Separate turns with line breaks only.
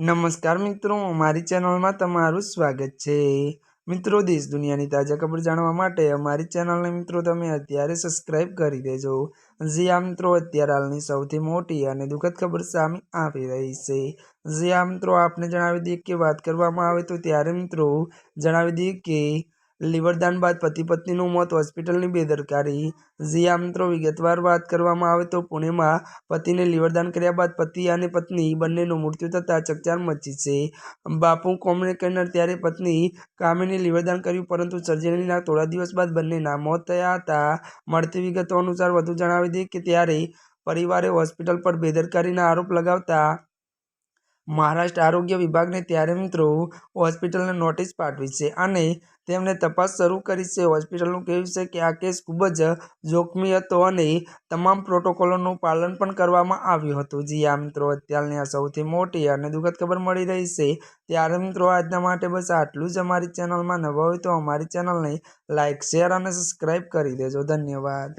નમસ્કાર મિત્રો અમારી ચેનલમાં તમારું સ્વાગત છે. મિત્રો, દેશ દુનિયાની તાજા ખબર જાણવા માટે અમારી ચેનલને મિત્રો તમે અત્યારે સબસ્ક્રાઇબ કરી દેજો. જે આ મિત્રો, અત્યારે હાલની સૌથી મોટી અને દુઃખદ ખબર સામે આવી રહી છે. જે આ મિત્રો, આપને જણાવી દઈએ કે વાત કરવામાં આવે તો ત્યારે મિત્રો જણાવી દઈએ કે લીવરદાન બાદ પતિ પત્નીનું મોત હોસ્પિટલની બેદરકારી. જી આ મિત્રો, વિગતવાર વાત કરવામાં આવે તો પુણેમાં પતિને લીવરદાન કર્યા બાદ પતિ અને પત્ની બંનેનું મૃત્યુ થતાં ચકચાર મચી છે. બાપુ કોમ્યુનિકેટર ત્યારે પત્ની કામિની લીવરદાન કર્યું, પરંતુ સર્જરીના થોડા દિવસ બાદ બંનેના મોત થયા હતા. મળતી વિગતો અનુસાર વધુ જણાવી દઈએ કે ત્યારે પરિવારે હોસ્પિટલ પર બેદરકારીના આરોપ લગાવતા મહારાષ્ટ્ર આરોગ્ય વિભાગને ત્યારે મિત્રો હોસ્પિટલને નોટિસ પાઠવી છે અને તેમણે તપાસ શરૂ કરી છે. હોસ્પિટલનું કહેવું છે કે આ કેસ ખૂબ જ જોખમી હતો અને તમામ પ્રોટોકોલોનું પાલન પણ કરવામાં આવ્યું હતું. જી આ મિત્રો, અત્યારની આ સૌથી મોટી અને દુઃખદ ખબર મળી રહી છે. ત્યારે મિત્રો આજના માટે બસ આટલું જ. અમારી ચેનલમાં નવા હોય તો અમારી ચેનલને લાઇક શેર અને સબસ્ક્રાઈબ કરી દેજો. ધન્યવાદ.